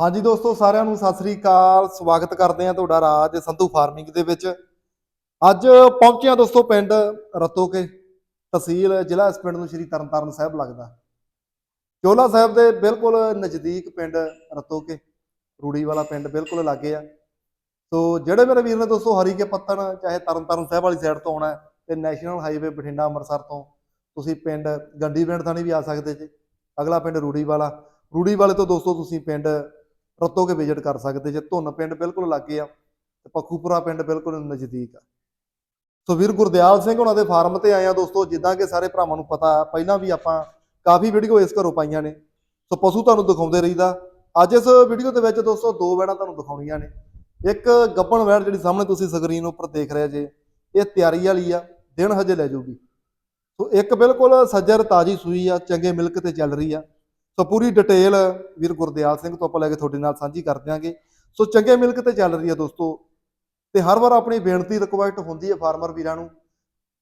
ਹਾਂਜੀ ਦੋਸਤੋ, ਸਾਰਿਆਂ ਨੂੰ ਸਤਿ ਸ੍ਰੀ ਅਕਾਲ। ਸਵਾਗਤ ਕਰਦੇ ਹਾਂ ਤੁਹਾਡਾ ਰਾਜ ਸੰਧੂ ਫਾਰਮਿੰਗ ਦੇ ਵਿੱਚ। ਅੱਜ ਪਹੁੰਚੇ ਹਾਂ ਦੋਸਤੋ ਪਿੰਡ ਰਤੋਕੇ ਤਹਿਸੀਲ, ਜ਼ਿਲ੍ਹਾ ਇਸ ਪਿੰਡ ਨੂੰ ਸ਼੍ਰੀ ਤਰਨਤਾਰਨ ਸਾਹਿਬ ਲੱਗਦਾ। ਚੋਲਾ ਸਾਹਿਬ ਦੇ ਬਿਲਕੁਲ ਨਜ਼ਦੀਕ ਪਿੰਡ ਰਤੋਕੇ ਰੂੜੀ ਵਾਲਾ ਪਿੰਡ ਬਿਲਕੁਲ ਲਾਗੇ ਆ। ਸੋ ਜਿਹੜੇ ਮੇਰੇ ਵੀਰ ਨੇ ਦੋਸਤੋ ਹਰੀ ਕੇ ਪੱਤਣ, ਚਾਹੇ ਤਰਨਤਾਰਨ ਸਾਹਿਬ ਵਾਲੀ ਸਾਈਡ ਤੋਂ ਆਉਣਾ ਹੈ ਤੇ ਨੈਸ਼ਨਲ ਹਾਈਵੇ ਬਠਿੰਡਾ ਅੰਮ੍ਰਿਤਸਰ ਤੋਂ, ਤੁਸੀਂ ਪਿੰਡ ਗੰਡੀ ਪਿੰਡ ਥਾਣੀ ਵੀ ਆ ਸਕਦੇ ਜੀ। ਅਗਲਾ ਪਿੰਡ ਰੂੜੀ ਵਾਲਾ ਰੂੜੀ ਵਾਲੇ ਤੋਂ ਦੋਸਤੋ ਤੁਸੀਂ ਪਿੰਡ ਰਤੋ ਕੇ ਵਿਜ਼ਿਟ ਕਰ ਸਕਦੇ ਜੇ ਧੁੰਨ ਪਿੰਡ ਬਿਲਕੁਲ ਲਾਗੇ ਆ ਤੇ ਪੱਖੂਪੁਰਾ ਪਿੰਡ ਬਿਲਕੁਲ ਨਜ਼ਦੀਕ ਆ। ਸੋ ਵੀਰ ਗੁਰਦਿਆਲ ਸਿੰਘ ਉਹਨਾਂ ਦੇ ਫਾਰਮ ਤੇ ਆਏ ਆ ਦੋਸਤੋ, ਜਿੱਦਾਂ ਕਿ ਸਾਰੇ ਭਰਾਵਾਂ ਨੂੰ ਪਤਾ, ਪਹਿਲਾਂ ਵੀ ਆਪਾਂ ਕਾਫੀ ਵੀਡੀਓ ਇਸ ਘਰੋਂ ਪਾਈਆਂ ਨੇ। ਸੋ ਪਸ਼ੂ ਤੁਹਾਨੂੰ ਦਿਖਾਉਂਦੇ ਰਹੀਦਾ। ਅੱਜ ਇਸ ਵੀਡੀਓ ਦੇ ਵਿੱਚ ਦੋਸਤੋ, ਦੋ ਵੈੜਾਂ ਤੁਹਾਨੂੰ ਦਿਖਾਉਣੀਆਂ ਨੇ। ਇੱਕ ਗੱਬਣ ਵੈੜ ਜਿਹੜੀ ਸਾਹਮਣੇ ਤੁਸੀਂ ਸਕਰੀਨ ਉੱਪਰ ਦੇਖ ਰਹੇ ਜੇ, ਇਹ ਤਿਆਰੀ ਵਾਲੀ ਆ, ਦਿਨ ਹਜੇ ਲੈ ਜਾਊਗੀ। ਸੋ ਇੱਕ ਬਿਲਕੁਲ ਸੱਜਰ ਤਾਜੀ ਸੂਈ ਆ, ਚੰਗੇ ਮਿਲਕ ਤੇ ਚੱਲ ਰਹੀ ਆ। ਸੋ ਪੂਰੀ ਡਿਟੇਲ ਵੀਰ ਗੁਰਦਿਆਲ ਸਿੰਘ ਤੋਂ ਆਪਾਂ ਲੈ ਕੇ ਤੁਹਾਡੇ ਨਾਲ ਸਾਂਝੀ ਕਰ ਦਿਆਂਗੇ। ਸੋ ਚੰਗੇ ਮਿਲਕ ਤੇ ਚੱਲ ਰਹੀ ਹੈ ਦੋਸਤੋ, ਤੇ ਹਰ ਵਾਰ ਆਪਣੀ ਬੇਨਤੀ ਰਿਕੁਐਸਟ ਹੁੰਦੀ ਹੈ ਫਾਰਮਰ ਵੀਰਾਂ ਨੂੰ,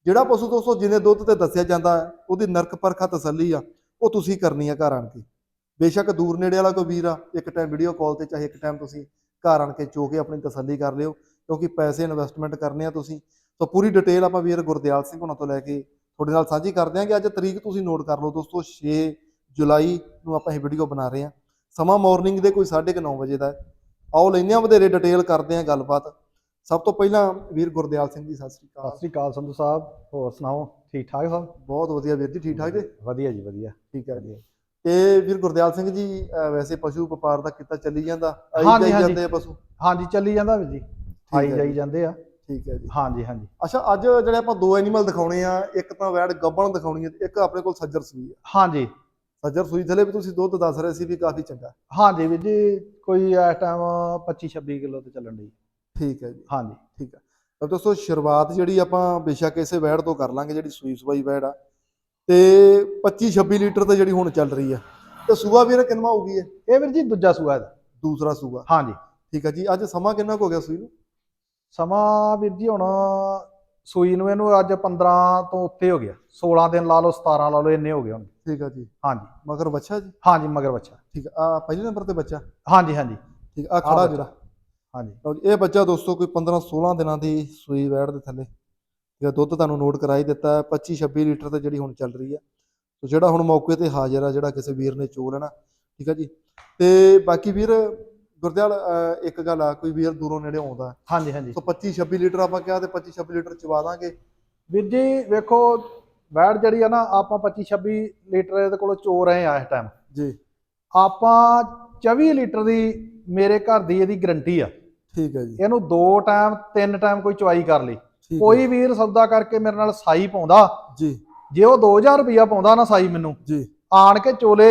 ਜਿਹੜਾ ਪਸ਼ੂ ਦੋਸਤੋ ਜਿੰਨੇ ਦੁੱਧ ਤੇ ਦੱਸਿਆ ਜਾਂਦਾ ਉਹਦੀ ਨਰਕ ਪਰਖਾ ਤਸੱਲੀ ਆ, ਉਹ ਤੁਸੀਂ ਕਰਨੀ ਆ ਘਰ ਆਣ ਕੇ। ਬੇਸ਼ੱਕ ਦੂਰ ਨੇੜੇ ਵਾਲਾ ਕੋਈ ਵੀਰ ਆ, ਇੱਕ ਟਾਈਮ ਵੀਡੀਓ ਕਾਲ ਤੇ ਚਾਹੇ ਇੱਕ ਟਾਈਮ ਤੁਸੀਂ ਘਰ ਆਣ ਕੇ ਚੋ ਕੇ ਆਪਣੀ ਤਸੱਲੀ ਕਰ ਲਿਓ, ਕਿਉਂਕਿ ਪੈਸੇ ਇਨਵੈਸਟਮੈਂਟ ਕਰਨੇ ਆ ਤੁਸੀਂ। ਸੋ ਪੂਰੀ ਡਿਟੇਲ ਆਪਾਂ ਵੀਰ ਗੁਰਦਿਆਲ ਸਿੰਘ ਉਹਨਾਂ ਤੋਂ ਲੈ ਕੇ ਤੁਹਾਡੇ ਨਾਲ ਸਾਂਝੀ ਕਰ ਦਿਆਂਗੇ। ਅੱਜ ਤਰੀਕ ਤੁਸੀਂ ਨੋਟ ਕਰ ਲਓ ਦੋਸਤੋ 6 ਜੁਲਾਈ ਨੂੰ ਆਪਾਂ ਇਹ ਵੀਡੀਓ ਬਣਾ ਰਹੇ ਹਾਂ। ਸਮਾਂ ਮਾਰਨਿੰਗ ਦੇ ਕੋਈ 9:30 ਵਜੇ ਦਾ ਹੈ। ਆਓ ਲੈਂਦੇ ਹਾਂ ਵਧੇਰੇ ਡਿਟੇਲ ਕਰਦੇ ਹਾਂ ਗੱਲਬਾਤ। ਸਭ ਤੋਂ ਪਹਿਲਾਂ ਵੀਰ ਗੁਰਦਿਆਲ ਸਿੰਘ ਜੀ ਸਤਿ ਸ੍ਰੀ ਸਤਿ ਅਕਾਲ ਸ੍ਰੀ ਅਕਾਲ ਸੰਧੂ ਸਾਹਿਬ ਹੋਰ ਸੁਣਾਓ ਠੀਕ ਠਾਕ ਸਭ? ਬਹੁਤ ਵਧੀਆ ਵੀਰ ਜੀ ਠੀਕ ਠਾਕ ਜੀ? ਵਧੀਆ ਜੀ ਵਧੀਆ। ਠੀਕ ਹੈ ਜੀ। ਤੇ ਵੀਰ ਗੁਰਦਿਆਲ ਸਿੰਘ ਜੀ ਅਹ ਵੈਸੇ ਪਸ਼ੂ ਵਪਾਰ ਦਾ ਕੀਤਾ ਚੱਲੀ ਜਾਂਦਾ? ਆਈ ਹਾਂਜੀ, ਜਾਈ ਹਾਂਜੀ। ਜਾਂਦੇ ਆ ਪਸ਼ੂ? ਹਾਂਜੀ ਚੱਲੀ ਜਾਂਦਾ ਵੀਰ ਜੀ। ਆਈ ਹੈ ਜਾਈ ਜੀ। ਜਾਂਦੇ ਆ। ਠੀਕ ਹੈ ਜੀ। ਹਾਂਜੀ ਹਾਂਜੀ। ਅੱਛਾ ਅੱਜ ਜਿਹੜੇ ਆਪਾਂ ਦੋ ਐਨੀਮਲ ਦਿਖਾਉਣੇ ਆ ਇੱਕ ਤਾਂ ਵੈੜ ਗੱਬਣ ਦਿਖਾਉਣੀ ਹੈ ਤੇ ਇੱਕ ਆਪਣੇ ਕੋਲ ਸੱਜਰ ਸੂਈ ਹਾਂਜੀ। ਸੱਜਰ ਸੂਈ ਥਲੇ ਵੀ ਤੁਸੀਂ ਦੁੱਧ ਦੱਸ ਰਹੇ ਸੀ ਵੀ ਕਾਫੀ ਚੰਗਾ। ਹਾਂਜੀ ਵੀਰ ਜੀ ਕੋਈ ਇਸ ਟਾਈਮ 25 26 ਕਿਲੋ ਤੇ ਚੱਲਣ ਦੀ ਠੀਕ ਹੈ ਜੀ। ਹਾਂਜੀ। ਠੀਕ ਹੈ। ਤਾਂ ਦੋਸਤੋ ਸ਼ੁਰੂਆਤ ਜਿਹੜੀ ਆਪਾਂ ਬੇਸ਼ੱਕ ਇਸੇ ਵੈੜ ਤੋਂ ਕਰ ਲਾਂਗੇ ਜਿਹੜੀ ਸੂਈ ਸਵਾਈ ਵੈੜ ਆ। ਤੇ 25 26 ਲੀਟਰ ਤੇ ਜਿਹੜੀ ਹੁਣ ਚੱਲ ਰਹੀ ਆ। ਤੇ ਸੂਆ ਵੀਰ ਕਿੰਨਾ ਹੋਊਗੀ ਇਹ? ਇਹ ਵੀਰ ਜੀ ਦੂਜਾ ਸੂਆ ਇਹਦਾ। ਦੂਸਰਾ ਸੂਆ। ਹਾਂਜੀ। ਠੀਕ ਹੈ ਜੀ। ਅੱਜ ਸਮਾਂ ਕਿੰਨਾ ਕੁ ਹੋ ਗਿਆ ਸੂਈ ਨੂੰ? ਸਮਾਂ ਵੀਰ ਜੀ ਹੁਣ ਸੂਈ ਨੂੰ ਇਹਨੂੰ ਅੱਜ 15 ਤੋਂ ਉੱਤੇ ਹੋ ਗਿਆ। 16 ਦਿਨ ਲਾ ਲਓ 17 ਲਾ ਲਓ ਇੰਨੇ ਹੋ ਗਏ ਹੁਣ। ਠੀਕ ਹੈ ਜੀ। ਹਾਂਜੀ। ਮਗਰ ਬੱਚਾ ਜੀ? ਹਾਂਜੀ ਮਗਰ ਬੱਚਾ। ਠੀਕ ਆ। ਪਹਿਲੇ ਨੰਬਰ ਤੇ ਬੱਚਾ? ਹਾਂਜੀ ਹਾਂਜੀ। ਠੀਕ ਆ ਖੜਾ। ਜਿਹੜਾ। ਹਾਂਜੀ। ਇਹ ਬੱਚਾ ਦੋਸਤੋ ਕੋਈ 15 16 ਦਿਨਾਂ ਦੀ ਸੂਈ ਵੈੜ ਦੇ ਥੱਲੇ। ਜਿਹੜਾ ਦੁੱਧ ਤੁਹਾਨੂੰ ਨੋਟ ਕਰਾਈ ਦਿੱਤਾ ਹੈ 25 26 ਲੀਟਰ ਤੇ ਜਿਹੜੀ ਹੁਣ ਚੱਲ ਰਹੀ ਹੈ ਸੋ ਜਿਹੜਾ ਹੁਣ ਮੌਕੇ ਤੇ ਹਾਜ਼ਰ ਆ ਜਿਹੜਾ ਕਿਸੇ ਵੀਰ ਨੇ ਚੋ ਲੈਣਾ। ਠੀਕ ਹੈ ਜੀ। ਤੇ ਬਾਕੀ ਵੀਰ ਗੁਰਦਿਆਲ ਅਹ, ਇੱਕ ਗੱਲ ਆ ਕੋਈ ਵੀਰ ਦੂਰੋਂ ਨੇੜੇ ਆਉਂਦਾ ਹਾਂਜੀ ਹਾਂਜੀ। ਸੋ 25 26 ਲੀਟਰ ਆਪਾਂ ਕਿਹਾ ਤੇ 25 26 ਲੀਟਰ ਚਵਾ ਦਾਂਗੇ। ਵੀਰ ਜੀ ਵੇਖੋ ਵੈੜ ਜਿਹੜੀ ਆ ਨਾ ਆਪਾਂ 25 26 ਲੀਟਰ ਇਹਦੇ ਕੋਲੋਂ ਚੋ ਰਹੇ ਆ ਇਸ ਟਾਈਮ ਜੀ। ਆਪਾਂ 24 ਲੀਟਰ ਦੀ ਮੇਰੇ ਘਰ ਦੀ ਇਹਦੀ ਗਰੰਟੀ ਆ। ਠੀਕ ਹੈ ਜੀ। ਇਹਨੂੰ ਦੋ ਟਾਈਮ ਤਿੰਨ ਟਾਈਮ ਕੋਈ ਚਵਾਈ ਕਰ ਲਈ। ਠੀਕ ਹੈ। ਕੋਈ ਵੀਰ ਸੌਦਾ ਕਰਕੇ ਮੇਰੇ ਨਾਲ ਸਾਈ ਪਾਉਂਦਾ। ਜੀ। ਜੇ ਉਹ 2000 ਰੁਪਇਆ ਪਾਉਂਦਾ ਨਾ ਸਾਈ ਮੈਨੂੰ ਜੀ। ਆਣ ਕੇ ਚੋਲੇ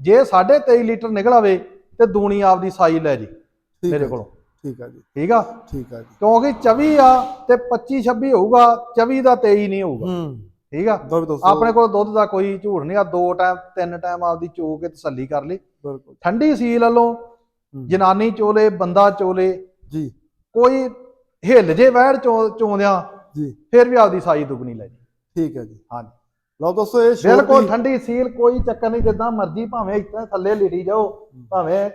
ਜੇ 23.5 ਲੀਟਰ ਨਿਕਲ ਆਵੇ ਤੇ ਦੂਣੀ ਆਪਦੀ ਸਾਈ ਲੈ ਜੀ ਠੀਕ ਮੇਰੇ ਹੈ ਕੋਲੋਂ। ਠੀਕ ਹੈ ਜੀ। ਠੀਕ ਆ? ਠੀਕ ਹੈ ਜੀ। ਕਿਉਂਕਿ 24 ਆ ਤੇ 25 26 ਹੋਊਗਾ 24 ਦਾ 23 ਨਹੀਂ ਹੋਊਗਾ। ਹੂੰ। ਠੀਕ ਆ? ਵੀ ਆਪਣੇ ਕੋਲ ਦੁੱਧ ਦਾ ਕੋਈ ਝੂਠ ਨਹੀਂ ਆ ਦੋ ਟਾਈਮ ਤਿੰਨ ਟਾਈਮ ਆਪਦੀ ਚੋ ਕੇ ਤਸੱਲੀ ਕਰ ਲਈ। ਬਿਲਕੁਲ। ਠੰਡੀ ਸੀਲ ਵੱਲੋਂ ਹੂੰ। ਜਨਾਨੀ ਚੋਲੇ ਬੰਦਾ ਚੋਲੇ ਜੀ। ਕੋਈ ਹਿੱਲ ਜੇ ਵਹਿੜ ਚੋ ਚੋਂਦਿਆਂ ਜੀ। ਫਿਰ ਵੀ ਆਪਦੀ ਸਾਈ ਦੁੱਗਣੀ ਲੈ ਜੀ। ਠੀਕ ਹੈ ਜੀ। ਹਾਂਜੀ। ਲਓ ਦੋਸਤੋ ਇਹ ਬਿਲਕੁਲ ਛੋਟੀ ਠੰਡੀ ਸੀਲ ਕੋਈ ਚੱਕਰ ਨਹੀਂ ਜਿੱਦਾਂ ਮਰਜ਼ੀ ਭਾਵੇਂ ਇੱਥੇ ਥੱਲੇ ਲਿਟੀ ਜਾਓ ਭਾਵੇਂ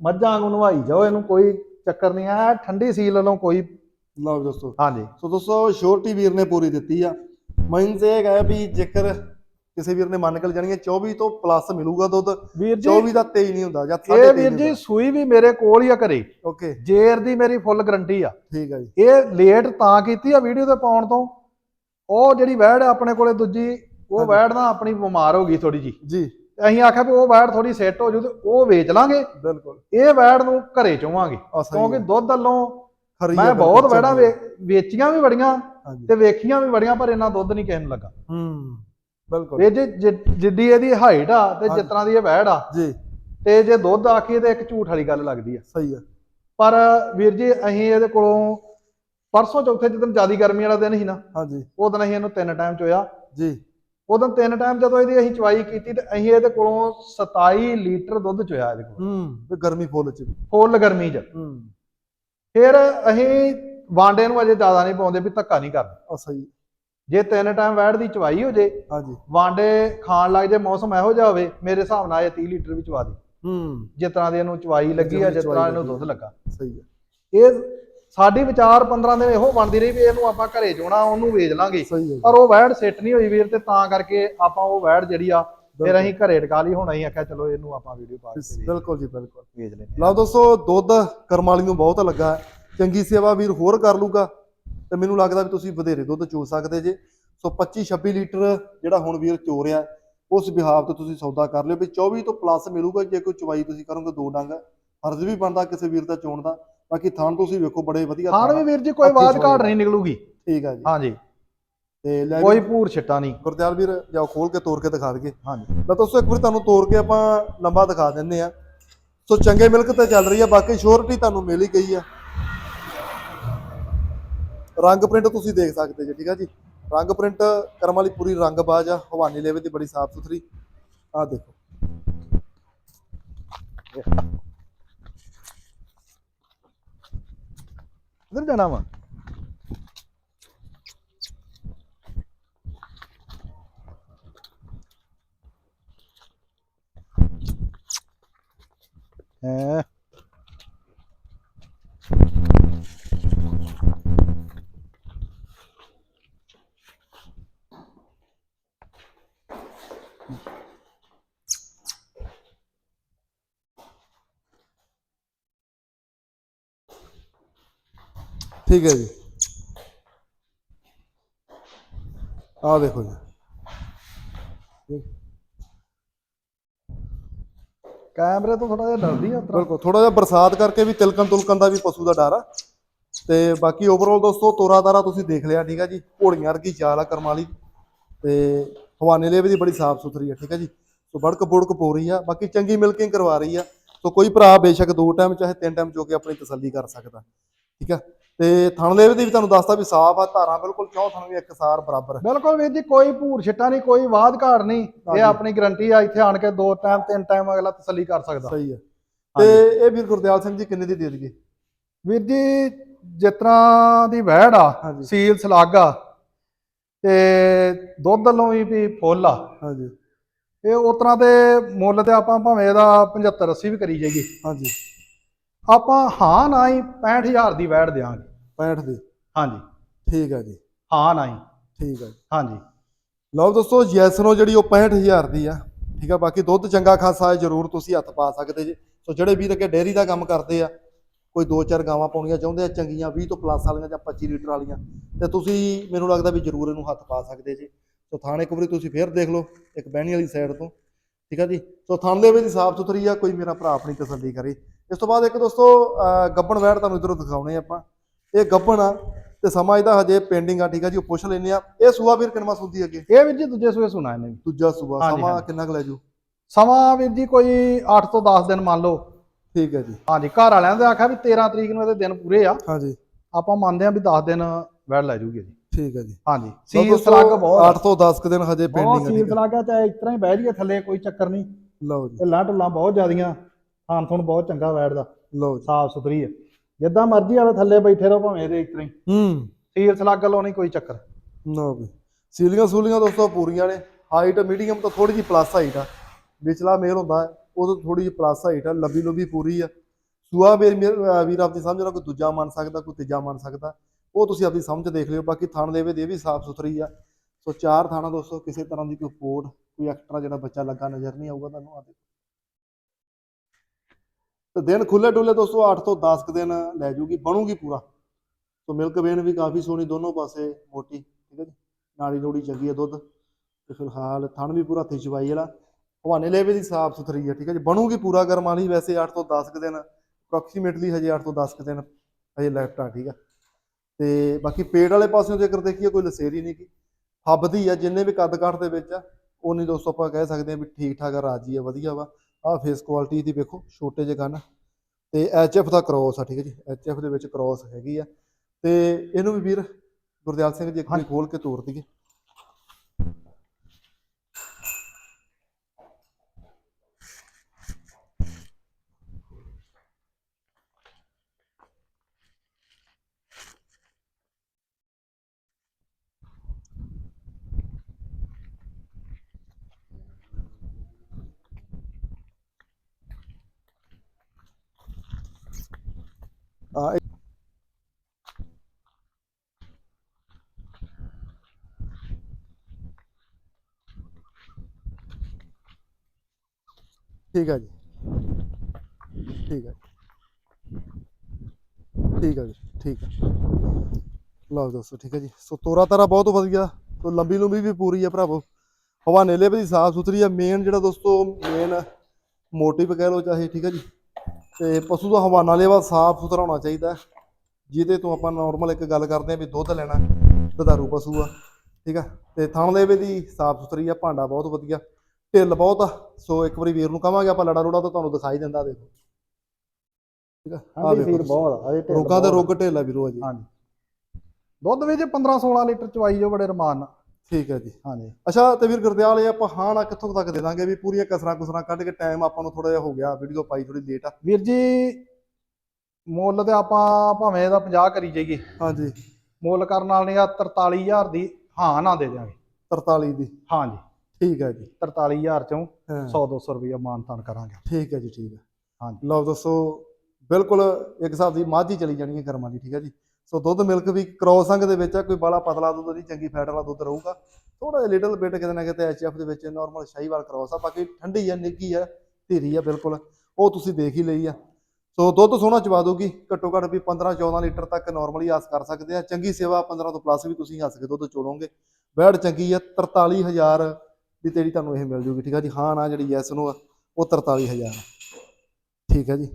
ਮੱਝਾਂ ਨੂੰ ਨਵਾਈ ਜਾਓ ਇਹਨੂੰ ਕੋਈ ਚੱਕਰ ਨਹੀਂ ਆ ਠੰਡੀ ਸੀਲ ਵੱਲੋਂ ਕੋਈ ਲਓ ਦੋਸਤੋ। ਹਾਂਜੀ। ਸੋ ਦੋਸਤੋ ਸ਼ੋਰਟੀ ਵੀਰ ਨੇ ਪੂਰੀ ਦਿੱਤੀ ਆ। ਮੀਨਸ ਇਹ ਹੈ ਵੀ ਜੇਕਰ ਕਿਸੇ ਵੀਰ ਨੇ ਮੰਨ ਕੇ ਜਾਣੀਏ 24 ਤੋਂ ਪਲੱਸ ਮਿਲੂਗਾ ਦੁੱਧ। ਵੀਰ ਜੀ 24 ਦਾ 23 ਨਹੀਂ ਹੁੰਦਾ ਜਾਂ ਇਹ ਵੀਰ ਜੀ ਸੂਈ ਵੀ ਮੇਰੇ ਕੋਲ ਹੀ ਆ ਘਰੇ। ਓਕੇ। ਜੇਰ ਦੀ ਮੇਰੀ ਫੁੱਲ ਗਰੰਟੀ ਆ। ਠੀਕ ਹੈ ਜੀ। ਇਹ ਲੇਟ ਤਾਂ ਕੀਤੀ ਆ ਵੀਡੀਓ ਤੇ ਪਾਉਣ ਤੋਂ? ਉਹ ਜਿਹੜੀ ਵੈੜ ਆਪਣੇ ਕੋਲੇ ਦੂਜੀ ਉਹ। ਵੈੜ ਨਾ ਆਪਣੀ ਬਿਮਾਰ ਹੋ ਗਈ ਥੋੜੀ ਜੀ ਜੀ। ਅਸੀਂ ਆਖਿਆ ਵੀ ਉਹ ਵੈੜ ਥੋੜੀ ਸੈੱਟ ਹੋ ਜੂ ਤੇ ਉਹ ਵੇਚ ਲਾਂਗੇ। ਬਿਲਕੁਲ। ਇਹ ਵੈੜ ਨੂੰ ਘਰੇ ਚੋਵਾਂਗੇ ਕਿਉਂਕਿ। ਦੁੱਧ ਵੱਲੋਂ ਮੈਂ ਬਹੁਤ ਵੈੜਾਂ ਵੇਚੀਆਂ ਵੀ ਬੜੀਆਂ ਤੇ ਵੇਖੀਆਂ ਵੀ ਬੜੀਆਂ ਪਰ ਇਹਨਾਂ ਦੁੱਧ ਨਹੀਂ ਕਿਸੇ ਨੂੰ ਲੱਗਾ। ਹੂੰ ਬਿਲਕੁਲ। ਇਹ ਜੇ ਜਿੱਡੀ ਇਹਦੀ ਹਾਈਟ ਆ ਤੇ। ਜਿਸ ਤਰ੍ਹਾਂ ਦੀ ਇਹ ਵੈੜ ਆ ਜੀ। ਤੇ ਜੇ ਦੁੱਧ ਆਖੀਏ ਤੇ ਇੱਕ ਝੂਠ ਵਾਲੀ ਗੱਲ ਲੱਗਦੀ ਆ। ਸਹੀ ਆ। ਪਰ ਵੀਰ ਜੀ ਅਸੀਂ ਇਹਦੇ ਕੋਲੋਂ ਪਰਸੋਂ ਚੌਥੇ ਜਦੋਂ ਜਿਆਦੀ ਗਰਮੀ ਵਾਲਾ ਦਿਨ ਸੀ ਨਾ। ਹਾਂਜੀ। ਉਦੋਂ ਅਸੀਂ ਇਹਨੂੰ ਤਿੰਨ ਟਾਈਮ ਚੋਇਆ। ਜੀ। ਉਦੋਂ ਤਿੰਨ ਟਾਈਮ ਜਦੋਂ ਇਹਦੀ ਅਸੀਂ ਚਵਾਈ ਕੀਤੀ ਤੇ ਅਸੀਂ ਇਹਦੇ ਕੋਲੋਂ 27 ਲੀਟਰ ਦੁੱਧ ਚੋਇਆ ਇਹਦੇ ਕੋਲ। ਹੂੰ ਵੀ ਗਰਮੀ ਫੁੱਲ ਚ ਫੁੱਲ ਗਰਮੀ 'ਚ। ਹੂੰ। ਫਿਰ ਅਸੀਂ ਵਾਂਡੇ ਨੂੰ ਅਜੇ ਜ਼ਿਆਦਾ ਨਹੀਂ ਪਾਉਂਦੇ ਵੀ ਧੱਕਾ ਨਹੀਂ ਕਰਦੇ। ਆ ਸਹੀ। ਜੇ ਤਿੰਨ ਟਾਈਮ ਵੈੜ ਦੀ ਚਵਾਈ ਹੋ ਜੇ ਹਾਂਜੀ। ਵਾਂਡੇ ਖਾਣ ਲੱਗ ਜੇ ਮੌਸਮ ਇਹੋ ਜਿਹਾ ਹੋਵੇ ਮੇਰੇ ਹਿਸਾਬ ਨਾਲ ਇਹ 30 ਲੀਟਰ ਵੀ ਚਵਾ ਦੇ। ਹੂੰ। ਜਿਸ ਤਰ੍ਹਾਂ ਦੀ ਇਹਨੂੰ ਚਵਾਈ ਲੱਗੀ ਆ ਜਿਸ ਤਰ੍ਹਾਂ ਇਹਨੂੰ ਦੁੱਧ ਲੱਗਾ। ਸਹੀ ਹੈ ਇਹ ਸਾਡੀ ਵਿਚਾਰ 15 ਦਿਨ ਇਹੋ ਬਣਦੀ ਰਹੀ ਵੀ ਇਹਨੂੰ ਆਪਾਂ ਘਰੇ ਚੋਣਾ ਉਹਨੂੰ ਵੇਚ ਲਾਂਗੇ। ਪਰ ਉਹ ਵੈੜ ਸੈੱਟ ਨਹੀਂ ਹੋਈ ਵੀਰ ਤੇ ਤਾਂ ਕਰਕੇ ਆਪਾਂ ਉਹ ਵੈੜ ਜਿਹੜੀ ਆ ਫਿਰ ਅਸੀਂ ਘਰੇ ਟਕਾ ਲਈ ਹੁਣ ਅਸੀਂ ਆਖਿਆ ਚਲੋ ਇਹਨੂੰ ਆਪਾਂ ਵੀਡੀਓ ਪਾ ਕੇ ਬਿਲਕੁਲ ਜੀ ਬਿਲਕੁਲ। ਵੇਚ ਲੈਂਦੇ ਲਓ ਦੋਸਤੋ ਦੁੱਧ ਕਰਮ ਵਾਲੀ ਨੂੰ ਬਹੁਤ ਲੱਗਾ। ਚੰਗੀ ਸੇਵਾ ਵੀਰ ਹੋਰ ਕਰ ਲੂਗਾ ਤੇ ਮੈਨੂੰ ਲੱਗਦਾ ਵੀ ਤੁਸੀਂ ਵਧੇਰੇ ਦੁੱਧ ਚੋ ਸਕਦੇ ਜੇ। ਸੋ 25 26 ਲੀਟਰ ਜਿਹੜਾ ਹੁਣ ਵੀਰ ਚੋ ਰਿਹਾ ਉਸ ਬਿਹਾਵ ਤੇ ਤੁਸੀਂ ਸੌਦਾ ਕਰ ਲਿਓ ਵੀ 24 ਤੋਂ ਪਲੱਸ ਮਿਲੂਗਾ। ਜੇ ਕੋਈ ਚਵਾਈ ਤੁਸੀਂ ਕਰੋਗੇ ਦੋ ਡੰਗ। ਫਰਜ਼ ਵੀ ਬਣਦਾ ਕਿਸੇ ਵੀਰ ਦਾ ਚੋਣ ਦਾ। ਬਾਕੀ ਥਾਣ ਤੁਸੀਂ ਵੇਖੋ ਬੜੇ ਵਧੀਆ ਥਾਣ ਵੀ। ਵੀਰ ਜੀ ਕੋਈ ਚਵਾਈ ਘਾਟ ਨਹੀਂ ਨਿਕਲੂਗੀ। ਠੀਕ ਆ ਜੀ। ਹਾਂਜੀ। ਤੇ ਲੈ ਕੋਈ ਭੂਰ ਛਿੱਟਾ ਨਹੀਂ। ਗੁਰਦਿਆਲ ਵੀਰ ਜਾਓ ਖੋਲ ਕੇ ਤੋੜ ਕੇ ਦਿਖਾ ਦਈਏ। ਹਾਂਜੀ। ਮੈਂ ਦੋਸਤੋ ਇੱਕ ਵਾਰ ਤੁਹਾਨੂੰ ਤੋੜ ਕੇ ਆਪਾਂ ਲੰਬਾ ਦਿਖਾ ਦਿੰਦੇ ਆ ਸੋ ਚੰਗੇ ਮਿਲਕ ਤੇ ਚੱਲ ਰਹੀ ਆ ਬਾਕੀ ਸ਼ੋਰਟੀ ਤੁਹਾਨੂੰ ਮਿਲ ਹੀ ਗਈ ਆ। ਰੰਗ ਪ੍ਰਿੰਟ ਤੁਸੀਂ ਦੇਖ ਸਕਦੇ ਜੀ ਠੀਕ ਆ ਜੀ। ਰੰਗ ਪ੍ਰਿੰਟ ਕਰਮ ਵਾਲੀ ਪੂਰੀ ਰੰਗਬਾਜ਼ ਆ ਹਵਾਨੀ ਲੇਵੇ ਦੀ ਬੜੀ ਸਾਫ਼ ਸੁਥਰੀ। ਆ ਦੇਖੋ। ਕਿੱਧਰ ਜਾਣਾ ਵਾ ਹੈ ਠੀਕ ਹੈ ਜੀ। ਆ ਦੇਖੋ ਜੀ। ਕੈਮਰੇ ਤੋਂ ਥੋੜਾ ਜਿਹਾ ਡਰਦੀ ਆ ਬਿਲਕੁਲ ਥੋੜਾ ਜਿਹਾ ਬਰਸਾਤ ਕਰਕੇ ਵੀ ਤਿਲਕਣ ਤੁਲਕਣ ਦਾ ਵੀ ਪਸ਼ੂ ਦਾ ਡਰ ਆ। ਤੇ ਬਾਕੀ ਓਵਰਆਲ ਦੋਸਤੋ ਤੋਰਾ ਤਾਰਾ ਤੁਸੀਂ ਦੇਖ ਲਿਆ ਠੀਕ ਆ ਜੀ। ਘੋੜੀਆਂ ਵਰਗੀ ਚਾਲ ਆ ਕਰਮ ਵਾਲੀ। ਤੇ ਹਵਾਨੇ ਲੇਵੇ ਦੀ ਬੜੀ ਸਾਫ਼ ਸੁਥਰੀ ਆ ਠੀਕ ਆ ਜੀ। ਸੋ ਬੜਕ ਬੁੜਕ ਪੋ ਰਹੀ ਆ ਬਾਕੀ ਚੰਗੀ ਮਿਲਕਿੰਗ ਕਰਵਾ ਰਹੀ ਆ। ਸੋ ਕੋਈ ਭਰਾ ਬੇਸ਼ੱਕ ਦੋ ਟਾਈਮ ਚਾਹੇ ਤਿੰਨ ਟਾਈਮ ਜੋ ਕੇ ਆਪਣੀ ਤਸੱਲੀ ਕਰ ਸਕਦਾ ਠੀਕ ਆ। ਤੇ ਥਣ ਲੇਵੇ ਦੀ ਵੀ ਤੁਹਾਨੂੰ ਦੱਸਤਾ ਵੀ ਸਾਫ਼ ਆ ਧਾਰਾਂ ਬਿਲਕੁਲ ਚੌ ਥਣ ਵੀ ਇੱਕਸਾਰ ਬਰਾਬਰ। ਬਿਲਕੁਲ ਵੀਰ ਜੀ ਕੋਈ ਭੂਰ ਛਿੱਟਾ ਨਹੀਂ ਕੋਈ ਵਾਦ ਘਾਟ ਨਹੀਂ। ਇਹ ਆਪਣੀ ਗਰੰਟੀ ਆ ਇੱਥੇ ਆਣ ਕੇ ਦੋ ਟਾਈਮ ਤਿੰਨ ਟਾਈਮ ਅਗਲਾ ਤਸੱਲੀ ਕਰ ਸਕਦਾ। ਸਹੀ ਆ ਤੇ ਇਹ ਵੀਰ ਗੁਰਦਿਆਲ ਸਿੰਘ ਜੀ ਕਿੰਨੇ ਦੀ ਦੇ ਦਈਏ? ਵੀਰ ਜੀ ਜਿਸ ਤਰ੍ਹਾਂ ਦੀ ਵਹਿੜ ਆ ਸੀਲ ਸਲਾਗ ਤੇ ਦੁੱਧ ਵੱਲੋਂ ਵੀ ਵੀ ਫੁੱਲ ਆ। ਹਾਂਜੀ। ਇਹ ਉਸ ਤਰ੍ਹਾਂ ਦੇ ਮੁੱਲ ਤੇ ਆਪਾਂ ਭਾਵੇਂ ਇਹਦਾ 75 80 ਵੀ ਕਰੀ ਜਾਈਏ। ਹਾਂਜੀ। ਆਪਾਂ ਹਾਂ ਨਾ ਹੀ 65000 ਦੀ ਵੈੜ ਦੇਾਂਗੇ 65 ਦੀ। ਹਾਂਜੀ। ਠੀਕ ਆ ਜੀ। ਹਾਂ ਨਾ ਹੀ ਠੀਕ ਆ ਜੀ। ਹਾਂਜੀ। ਲਓ ਦੋਸਤੋ ਜੈਸਨੋ ਜਿਹੜੀ ਉਹ 65000 ਦੀ ਆ। ਠੀਕ ਆ ਬਾਕੀ ਦੁੱਧ ਚੰਗਾ ਖਾਸਾ ਹੈ ਜਰੂਰ ਤੁਸੀਂ ਹੱਥ ਪਾ ਸਕਦੇ ਜੇ। ਸੋ ਜਿਹੜੇ ਵੀਰ ਅੱਗੇ ਡੇਅਰੀ ਦਾ ਕੰਮ ਕਰਦੇ ਆ ਕੋਈ ਦੋ ਚਾਰ ਗਾਵਾਂ ਪਾਉਣੀਆਂ ਚਾਹੁੰਦੇ ਆ ਚੰਗੀਆਂ 20 ਤੋਂ ਪਲੱਸ ਵਾਲੀਆਂ ਜਾਂ 25 ਲੀਟਰ ਵਾਲੀਆਂ ਤੇ ਤੁਸੀਂ ਮੈਨੂੰ ਲੱਗਦਾ ਵੀ ਜਰੂਰ ਇਹਨੂੰ ਹੱਥ ਪਾ ਸਕਦੇ ਜੇ। ਸੋ ਥਾਣੇ ਇੱਕ ਵਾਰੀ ਤੁਸੀਂ ਫੇਰ ਦੇਖ ਲਓ ਇੱਕ ਬਹਿਣੀ ਵਾਲੀ ਸਾਈਡ ਤੋਂ। ਠੀਕ ਆ ਜੀ? ਸੋ ਥਣ ਦੇ ਵਿੱਚ ਸਾਫ਼ ਸੁਥਰੀ ਆ ਕੋਈ ਮੇਰਾ ਭਰਾ ਆਪਣੀ ਤਸੱਲੀ ਕਰੇ। ਇਸ ਤੋਂ ਬਾਅਦ ਇੱਕ ਦੋਸਤੋ ਗੱਬਣ ਵੈੜ ਤੁਹਾਨੂੰ ਇਧਰੋਂ ਦਿਖਾਉਣੇ ਆਪਾਂ। ਇਹ ਗੱਬਣ ਆ ਤੇ ਸਮਾਂ ਇਹਦਾ ਹਜੇ ਪੈਂਡਿੰਗ ਆ ਠੀਕ ਆ ਜੀ ਉਹ ਪੁੱਛ ਲੈਨੇ ਆ। ਇਹ ਸੂਆ ਵੀਰ ਕਿੰਨਵਾ ਸੁਣਦੀ ਅੱਗੇ ਇਹ ਵੀਰ ਜੀ ਦੂਜੇ ਸੂਏ ਸੁਣਾ ਇਹਨੇ ਦੂਜਾ ਸੂਆ ਹਾਂਜੀ, ਸਮਾਂ ਹਾਂਜੀ। ਕਿੰਨਾ ਕੁ ਲੈ ਜੂ ਸਮਾਂ ਵੀਰ ਜੀ ਕੋਈ 8 ਤੋਂ 10 ਦਿਨ ਮੰਨ ਲਓ। ਠੀਕ ਹੈ ਜੀ। ਹਾਂਜੀ ਘਰ ਵਾਲਿਆਂ ਦੇ ਆਖਿਆ ਵੀ 13 ਤਰੀਕ ਨੂੰ ਇਹਦੇ ਦਿਨ ਪੂਰੇ ਆ। ਹਾਂਜੀ। ਆਪਾਂ ਮੰਨਦੇ ਆ ਵੀ 10 ਦਿਨ ਵੈੜ ਲੈ ਜੂਗੀ ਜੀ ਠੀਕ ਹੈ ਜੀ। ਹਾਂਜੀ ਸੀਲ ਸਲਾਗ ਬਹੁਤ। 8 ਤੋਂ 10 ਕੁ ਦਿਨ ਹਜੇ ਬਹੁਤ ਪੈਂਡਿੰਗ ਹੈ ਸੀਲ ਠੀਕ ਹੈ। ਸਲਾਗਾ ਚਾਹੇ ਇਸ ਤਰ੍ਹਾਂ ਹੀ ਬਹਿ ਜੀਏ ਥੱਲੇ ਕੋਈ ਚੱਕਰ ਨਹੀਂ। ਲਓ ਜੀ। ਇਹ ਲਾਂਟ ਲਾਂ ਬਹੁਤ ਜ਼ਿਆਦੀਆਂ। ਥਾਨ ਥੁਣ ਬਹੁਤ ਚੰਗਾ ਵੈੜ ਦਾ। ਲਓ ਜੀ। ਸਾਫ਼ ਸੁਥਰੀ ਹੈ ਜਿੱਦਾਂ ਮਰਜ਼ੀ ਆਵੇ ਥੱਲੇ ਬੈਠੇ ਰਹੋ ਭਾਵੇਂ ਇਹਦੇ ਇਸ ਤਰ੍ਹਾਂ ਹੀ। ਹੂੰ। ਸੀਲ ਸਲਾਗ ਨਹੀਂ ਕੋਈ ਚੱਕਰ। ਲਓ ਵੀ। ਸੀਲੀਆਂ ਸੂਲੀਆਂ ਦੋਸਤੋ ਪੂਰੀਆਂ ਨੇ। ਹਾਈਟ ਮੀਡੀਅਮ ਤੋਂ ਥੋੜੀ ਜਿਹੀ ਪਲੱਸ ਹਾਈਟ ਆ। ਵਿਚਲਾ ਮੇਲ ਹੁੰਦਾ ਉਹ ਤੋਂ ਥੋੜੀ ਜਿਹੀ ਪਲੱਸ ਹਾਈਟ ਆ। ਲੰਬੀ ਲੰਬੀ ਪੂਰੀ ਆ। ਸੂਆ ਮੇਰ- ਵੀਰ ਆਪਦੀ ਸਮਝ ਨਾਲ ਕੋਈ ਦੂਜਾ ਮੰਨ ਸਕਦਾ ਕੋਈ ਤੀਜਾ ਮੰਨ ਸਕਦਾ। ਉਹ ਤੁਸੀਂ ਆਪਦੀ ਸਮਝ ਦੇਖ ਲਿਓ। ਬਾਕੀ ਥਣ ਦੇਵੇ ਦੇ ਵੀ ਸਾਫ਼ ਸੁਥਰੀ ਆ। ਸੋ ਚਾਰ ਥਾਣਾ ਦੋਸਤੋ ਕਿਸੇ ਤਰ੍ਹਾਂ ਦੀ ਕੋਈ ਪੋੜ ਕੋਈ ਐਕਸਟਰਾ ਜਿਹੜਾ ਬੱਚਾ ਲੱਗਾ ਨਜ਼ਰ ਨਹੀਂ ਆਊਗਾ ਤੁਹਾਨੂੰ ਆ ਦੇਖੋ। ਤੇ ਦਿਨ ਖੁੱਲੇ ਡੁੱਲੇ ਦੋਸਤੋ 8 ਤੋਂ 10 ਕੁ ਦਿਨ ਲੈ ਜੂਗੀ, ਬਣੂਗੀ ਪੂਰਾ। ਸੋ ਮਿਲਕ ਵੇਨ ਵੀ ਕਾਫੀ ਸੋਹਣੀ ਦੋਨੋਂ ਪਾਸੇ ਮੋਟੀ, ਠੀਕ ਹੈ ਜੀ? ਨਾੜੀ ਲੋੜੀ ਚੰਗੀ ਹੈ ਦੁੱਧ, ਤੇ ਫਿਲਹਾਲ ਥਣ ਵੀ ਪੂਰਾ ਹੱਥੀ ਵਾਲਾ। ਹਵਾਨੇ ਲੇਵੇ ਦੀ ਸਾਫ਼ ਸੁਥਰੀ ਹੈ, ਠੀਕ ਹੈ ਜੀ? ਬਣੂਗੀ ਪੂਰਾ ਗਰਮ ਵਾਲੀ, ਵੈਸੇ 8 ਤੋਂ 10 ਕੁ ਦਿਨ ਅਪਰੋਕਸੀਮੇਟਲੀ ਹਜੇ 8 ਤੋਂ 10 ਕੁ ਦਿਨ ਹਜੇ ਲੈਫਟ ਆ, ਠੀਕ ਆ ਤੇ ਬਾਕੀ ਪੇਟ ਵਾਲੇ ਪਾਸਿਓਂ ਜੇਕਰ ਦੇਖੀਏ, ਕੋਈ ਲਸੇਰੀ ਨਹੀਂ ਕੀ ਫੱਬਦੀ ਆ, ਜਿੰਨੇ ਵੀ ਕੱਦ ਕਾਠ ਦੇ ਵਿੱਚ ਆ ਉਨੀ ਦੋਸਤੋ ਆਪਾਂ ਕਹਿ ਸਕਦੇ ਆ ਵੀ ਠੀਕ ਠਾਕ ਆ, ਰਾਜੀ ਆ, ਵਧੀਆ ਵਾ। ਆਹ ਫੇਸ ਕੁਆਲਿਟੀ ਦੀ ਵੇਖੋ ਛੋਟੇ ਜਿਹੇ ਕੰਨ ਤੇ ਐਚਐਫ ਦਾ ਕ੍ਰੋਸ ਆ ਠੀਕ ਹੈ ਜੀ। ਐਚਐਫ ਦੇ ਵਿੱਚ ਕ੍ਰੋਸ ਹੈਗੀ ਆ। ਤੇ ਇਹਨੂੰ ਵੀ ਵੀਰ ਗੁਰਦਿਆਲ ਸਿੰਘ ਜੀ ਇੱਕ ਵਾਰੀ ਖੋਲ ਕੇ ਤੋੜ ਦਈਏ। ਠੀਕ ਹੈ ਜੀ। ਠੀਕ ਹੈ ਠੀਕ ਹੈ ਜੀ, ਠੀਕ ਹੈ ਲਓ ਦੋਸਤੋ, ਠੀਕ ਹੈ ਜੀ। ਸੋ ਤੋਰਾ ਤਾਰਾ ਬਹੁਤ ਵਧੀਆ ਸੋ ਲੰਬੀ ਲੰਬੀ ਵੀ ਪੂਰੀ ਆ ਭਰਾਵੋ। ਹਵਾ ਨੇਲੇ ਵੀ ਸਾਫ਼ ਸੁਥਰੀ ਆ। ਮੇਨ ਜਿਹੜਾ ਦੋਸਤੋ ਮੇਨ ਮੋਟਿਵ ਕਹਿ ਲਓ ਚਾਹੇ, ਠੀਕ ਹੈ ਜੀ। ਤੇ ਪਸ਼ੂ ਦਾ ਹਵਾਨਾ ਲੇਵਾ ਸਾਫ਼ ਸੁਥਰਾ ਹੋਣਾ ਚਾਹੀਦਾ ਜਿਹਦੇ ਤੋਂ ਆਪਾਂ ਨਾਰਮਲ ਇੱਕ ਗੱਲ ਕਰਦੇ ਹਾਂ ਵੀ ਦੁੱਧ ਲੈਣਾ, ਦੁਧਾਰੂ ਪਸ਼ੂ ਆ। ਠੀਕ ਆ? ਤੇ ਥਣ ਲੇਵੇ ਦੀ ਸਾਫ਼ ਸੁਥਰੀ ਆ, ਭਾਂਡਾ ਬਹੁਤ ਵਧੀਆ। ਢਿੱਲ ਬਹੁਤ ਆ। ਸੋ ਇੱਕ ਵਾਰੀ ਵੀਰ ਨੂੰ ਕਵਾਂਗੇ ਆਪਾਂ ਲੜਾ ਲੋੜਾ ਤਾਂ ਤੁਹਾਨੂੰ ਦਿਖਾਈ ਦਿੰਦਾ ਦੇਖੋ। ਠੀਕ ਆ? ਹਾਂਜੀ ਤੁਸੀਂ। ਬਹੁਤ ਆ। ਇਹ ਢਿੱਲ ਰੋਗਾਂ ਦੇ ਬਹੁਤ ਰੋਗ ਢਿੱਲ ਆ ਵੀਰੋ ਜੀ ਆ। ਹਾਂਜੀ। ਦੁੱਧ ਵਿੱਚ 15 16 ਲੀਟਰ ਚਵਾਈ ਜੋ ਬੜੇ ਰਮਾਨ ਨਾਲ। ਠੀਕ ਹੈ ਜੀ। ਹਾਂਜੀ। ਅੱਛਾ ਤੇ ਵੀਰ ਗੁਰਦਿਆਲ ਇਹ ਆਪਾਂ ਹਾਂ ਨਾ ਕਿੱਥੋਂ ਤੱਕ ਦੇ ਦਾਂਗੇ ਵੀ ਪੂਰੀਆਂ ਕਸਰਾਂ ਕੁਸਰਾਂ ਕੱਢ ਕੇ ਟਾਈਮ ਆਪਾਂ ਨੂੰ ਥੋੜਾ ਜਿਹਾ ਹੋ ਗਿਆ ਵੀਡੀਓ ਪਾਈ ਥੋੜੀ ਲੇਟ ਆ। ਵੀਰ ਜੀ ਮੁੱਲ ਤੇ ਆਪਾਂ ਭਾਵੇਂ ਇਹਦਾ 50 ਕਰੀ ਜਾਈਏ। ਹਾਂਜੀ। ਮੁੱਲ ਕਰਨ ਨਾਲ ਨਹੀਂ ਆ 43000 ਦੀ ਹਾਂ ਨਾ ਦੇ ਦਿਆਂਗੇ। 43 ਦੀ। ਹਾਂਜੀ। ਠੀਕ ਹੈ ਜੀ। 43000 ਚੋਂ ਹਾਂ। 100 200 ਰੁਪਏ ਮਾਨਤਾਨ ਕਰਾਂਗੇ। ਠੀਕ ਹੈ ਜੀ ਠੀਕ ਹੈ। ਹਾਂਜੀ। ਲਓ ਦੱਸੋ ਬਿਲਕੁਲ ਇੱਕ ਹਿਸਾਬ ਦੀ ਮਾਝੀ ਚਲੀ ਜਾਣੀ ਹੈ ਕਰਮਾਂ ਦੀ ਠੀਕ ਹੈ ਜੀ। ਸੋ ਦੁੱਧ ਮਿਲਕ ਵੀ ਕ੍ਰੋਸ ਅੰਗ ਦੇ ਵਿੱਚ ਆ ਕੋਈ ਬਾਲਾ ਪਤਲਾ ਦੁੱਧ ਨਹੀਂ ਚੰਗੀ ਫੈਟ ਵਾਲਾ ਦੁੱਧ ਰਹੂਗਾ। ਥੋੜਾ ਜਿਹਾ ਲਿਟਲ ਬਿਟ ਕਿਤੇ ਨਾ ਕਿਤੇ ਐਚਐਫ ਦੇ ਵਿੱਚ ਨਾਰਮਲ ਸ਼ਾਹੀਵਾਲ ਕ੍ਰੋਸ ਆ ਬਾਕੀ ਠੰਡੀ ਆ ਨਿੱਗੀ ਆ ਧੀਰੀ ਆ ਬਿਲਕੁਲ। ਉਹ ਤੁਸੀਂ ਦੇਖ ਹੀ ਲਈ ਆ। ਸੋ ਦੁੱਧ ਸੋਹਣਾ ਚਵਾ ਦੂਗੀ ਘੱਟੋ ਘੱਟ ਵੀ 15 14 ਲੀਟਰ ਤੱਕ ਨਾਰਮਲੀ ਆਸ ਕਰ ਸਕਦੇ ਆ। ਚੰਗੀ ਸੇਵਾ 15 ਤੋਂ ਪਲੱਸ ਵੀ ਤੁਸੀਂ ਹੱਸ ਕੇ ਦੁੱਧ ਚੋਲੋਗੇ। ਬੈੜ ਚੰਗੀ ਆ 43000 ਦੀ ਤੇਰੀ ਤੁਹਾਨੂੰ ਇਹ ਮਿਲ ਜੂਗੀ ਠੀਕ ਆ ਜੀ? ਹਾਂ ਨਾ ਜਿਹੜੀ ਯੈਸ ਨੂੰ ਆ ਉਹ 43000 ਠੀਕ ਹੈ ਜੀ?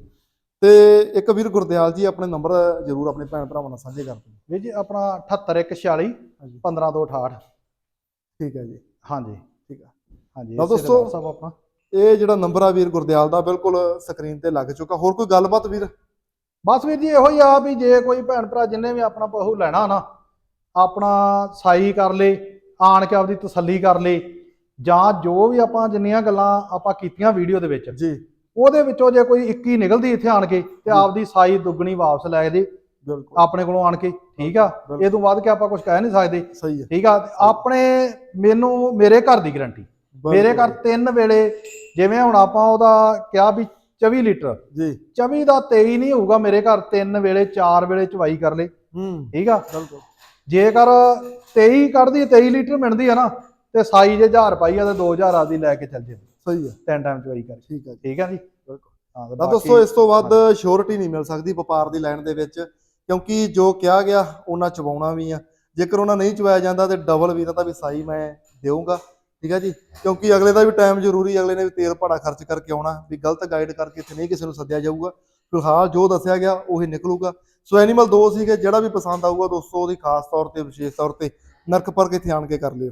ਤੇ ਇੱਕ ਵੀਰ ਗੁਰਦਿਆਲ ਜੀ ਆਪਣੇ ਨੰਬਰ ਜਰੂਰ ਆਪਣੇ ਭੈਣ ਭਰਾਵਾਂ ਨਾਲ ਸਾਂਝੇ ਕਰ ਦਿਓ। ਵੀਰ ਜੀ ਆਪਣਾ 78146 ਹਾਂਜੀ। 15268 ਠੀਕ ਹੈ ਜੀ। ਹਾਂਜੀ। ਠੀਕ ਆ। ਹਾਂਜੀ ਲਓ ਦੋਸਤੋ, ਦਾ ਸਭ ਆਪਣਾ। ਇਹ ਜਿਹੜਾ ਨੰਬਰ ਆ ਵੀਰ ਗੁਰਦਿਆਲ ਦਾ ਬਿਲਕੁਲ ਸਕਰੀਨ ਤੇ ਲੱਗ ਚੁੱਕਾ। ਹੋਰ ਕੋਈ ਗੱਲਬਾਤ ਵੀਰ? ਬਸ ਵੀਰ ਜੀ ਇਹੋ ਹੀ ਆ ਵੀ ਜੇ ਕੋਈ ਭੈਣ ਭਰਾ ਜਿੰਨੇ ਵੀ ਆਪਣਾ ਪਸ਼ੂ ਲੈਣਾ ਨਾ ਆਪਣਾ ਸਾਈ ਕਰ ਲੇ ਆਣ ਕੇ ਆਪਦੀ ਤਸੱਲੀ ਕਰ ਲੇ ਜਾਂ ਜੋ ਵੀ ਆਪਾਂ ਜਿੰਨੀਆਂ ਗੱਲਾਂ ਆਪਾਂ ਕੀਤੀਆਂ ਵੀਡੀਓ ਦੇ ਵਿੱਚ ਜੀ। ਉਹਦੇ ਵਿੱਚੋਂ ਜੇ ਕੋਈ 21 ਨਿਕਲਦੀ ਇੱਥੇ ਆਣ ਕੇ ਤੇ ਆਪਦੀ ਸਾਈ ਦੁੱਗਣੀ ਵਾਪਸ ਲੈ ਜੇ ਬਿਲਕੁਲ। ਆਪਣੇ ਕੋਲੋਂ ਆਣ ਕੇ ਠੀਕ ਆ। ਇਹ ਤੋਂ ਵੱਧ ਕੇ ਆਪਾਂ ਕੁਝ ਕਹਿ ਨਹੀਂ ਸਕਦੇ। ਸਹੀ ਹੈ। ਠੀਕ ਆ? ਆਪਣੇ ਮੈਨੂੰ ਮੇਰੇ ਘਰ ਦੀ ਗਾਰੰਟੀ ਮੇਰੇ ਘਰ ਤਿੰਨ ਵੇਲੇ ਜਿਵੇਂ ਹੁਣ ਆਪਾਂ ਉਹਦਾ ਕਿਹਾ ਵੀ 24 ਲੀਟਰ ਜੀ। 24 ਦਾ 23 ਨਹੀਂ ਹੋਊਗਾ ਮੇਰੇ ਘਰ ਤਿੰਨ ਵੇਲੇ ਚਾਰ ਵੇਲੇ ਚਵਾਈ ਕਰ ਲੇ। ਹੂੰ। ਠੀਕ ਆ? ਬਿਲਕੁਲ। ਜੇਕਰ 23 ਕੱਢਦੀ 23 ਲੀਟਰ ਮਿਲਦੀ ਆ ਨਾ ਤੇ ਸਾਈ ਜੇ 1000 ਪਾਈ ਆ ਤੇ 2000 ਆਦੀ ਲੈ ਕੇ ਚੱਲ ਜੇ। ਸਹੀ ਹੈ ਤਿੰਨ ਟਾਈਮ ਚਵਾਈ ਕਰ। ਠੀਕ ਹੈ ਜੀ। ਠੀਕ ਆ ਜੀ? ਬਿਲਕੁਲ। ਹਾਂ ਤੇ ਤਾਂ ਬਾਕੀ- ਦੋਸਤੋ ਇਸ ਤੋਂ ਵੱਧ ਸ਼ੋਰਟੀ ਨਹੀਂ ਮਿਲ ਸਕਦੀ ਵਪਾਰ ਦੀ ਲਾਈਨ ਦੇ ਵਿੱਚ ਕਿਉਂਕਿ ਜੋ ਕਿਹਾ ਗਿਆ ਉਹਨਾਂ ਚਵਾਉਣਾ ਵੀ ਆ। ਜੇਕਰ ਉਹਨਾਂ ਨਹੀਂ ਚਵਾਇਆ ਜਾਂਦਾ ਤੇ ਡਬਲ ਵੀਰਾਂ ਦਾ ਵੀ ਸਾਈ ਮੈਂ ਦੇਵਾਂਗਾ ਠੀਕ ਹੈ ਜੀ? ਕਿਉਂਕਿ ਅਗਲੇ ਦਾ ਵੀ ਟਾਈਮ ਜ਼ਰੂਰੀ ਅਗਲੇ ਨੇ ਵੀ ਤੇਲ ਭਾੜਾ ਖਰਚ ਕਰਕੇ ਆਉਣਾ ਵੀ ਗਲਤ ਗਾਈਡ ਕਰਕੇ ਇੱਥੇ ਨਹੀਂ ਕਿਸੇ ਨੂੰ ਸੱਦਿਆ ਜਾਊਗਾ। ਫਿਲਹਾਲ ਜੋ ਦੱਸਿਆ ਗਿਆ ਉਹੀ ਨਿਕਲੂਗਾ। ਸੋ ਐਨੀਮਲ ਦੋ ਸੀਗੇ ਜਿਹੜਾ ਵੀ ਪਸੰਦ ਆਊਗਾ ਦੋਸਤੋ ਉਹਦੀ ਖਾਸ ਤੌਰ ਤੇ ਵਿਸ਼ੇਸ਼ ਤੌਰ ਤੇ ਨਰਕ ਪਰ ਕੇ ਧਿਆਨ ਕੇ ਕਰ ਲਿਓ।